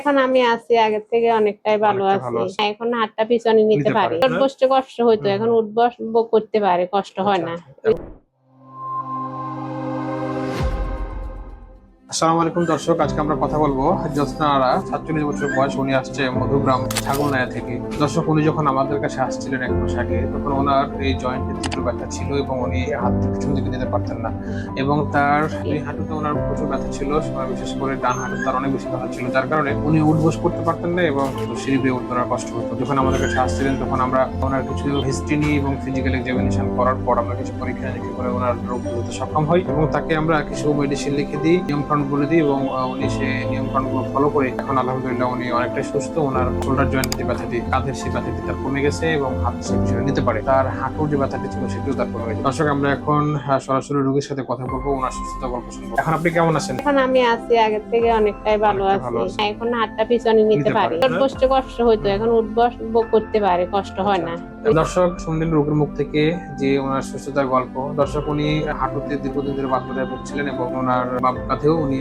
এখন আমি আছি আগের থেকে অনেকটাই ভালো আছি। এখন হাতটা পিছনে নিতে পারি। কষ্ট হইতো এখন উঠবস করতে পারে কষ্ট হয় না। আসসালামু আলাইকুম দর্শক, আজকে আমরা কথা বলব জ্যোৎস্না আরা সাতচল্লিশ বছর বয়স উনি আসছে মধুগ্রাম ছাগলনায়া থেকে। দর্শক, উনি যখন আমাদের কাছে আসছিলেন এক মাস আগে তখন ওনার এই জয়েন্টের তীব্র ব্যথা ছিল এবং উনি হাত পিছন দিকে নিতে পারতেন না। এবং তার দুই হাঁটুতে ওনার প্রচুর ব্যথা ছিল বিশেষ করে ডান হাঁটু তার অনেক বেশি ব্যথা ছিল, যার কারণে উনি উঠবোস করতে পারতেন না এবং সিঁড়ি বেয়ে উঠতে ওনার কষ্ট হতো। যখন আমাদের কাছে আসছিলেন, তখন আমরা ওনার কিছু হিস্ট্রি নিয়ে এবং ফিজিক্যাল এক্সামিনেশন করার পর আমরা কিছু পরীক্ষা নিরীক্ষা করে ওনার রোগ বুঝতে সক্ষম হই এবং তাকে আমরা কিছু মেডিসিন লিখে দিই, নিয়মকানুন বলে দিই এবং আহ, উনি সে নিয়মকানুনগুলো ফলো করে এখন আলহামদুলিল্লাহ উনি অনেকটাই সুস্থ। ওনার শোল্ডার জয়েন্ট যে ব্যথাটি কাঁধের সেই ব্যথাটি তার কমে গেছে এবং হাত সে পিছনে নিতে পারে। তার হাঁটুর যে ব্যথাটি ছিল সেটিও তার কমে গেছে। দর্শক আমরা এখন সরাসরি রোগীর সাথে কথা বলব ওনার সুস্থতা গল্প শুনব। এখন আপনি কেমন আছেন? এখন আমি আছি আগের থেকে অনেকটাই ভালো আছি। এখন হাতটা পিছনে নিতে পারি। উঠ কষ্ট হইতো এখন উঠ বস করতে পারে কষ্ট হয় না। দর্শক শুনলেন রোগীর মুখ থেকে যে ওনার সুস্থতার গল্প। দর্শক উনি হাঁটুতে দীর্ঘদিন ধরে বাচ্চাদের ভুগছিলেন এবং ওনার বাপ কাঁধেও উনি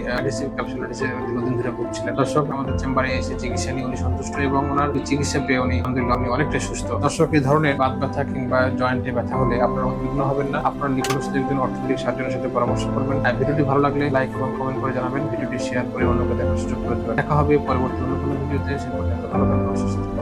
ক্যাপসুলাইটিসে দীর্ঘদিন ধরে ভুগছিলেন। দর্শক, আমাদের চেম্বারে এসে চিকিৎসা নিয়ে উনি সন্তুষ্ট এবং ওনার চিকিৎসা পেয়ে উনি আলহামদুলিল্লাহ উনি অনেকটা সুস্থ। দর্শক, এই ধরনের বাদ ব্যথা কিংবা জয়েন্টে ব্যথা হলে আপনারা উদ্বিগ্ন হবেন না। আপনার নিকটস্থ একজন অর্থনৈতিক সার্জনের সাথে পরামর্শ করবেন। আর ভিডিওটি ভালো লাগলে লাইক এবং কমেন্ট করে জানাবেন। ভিডিওটি শেয়ার করে অন্যকে দেখার সুযোগ করে দেবেন। দেখা হবে পরবর্তী অন্য কোনো ভিডিওতে। সে পর্যন্ত ভালো থাকবেন সুস্থ।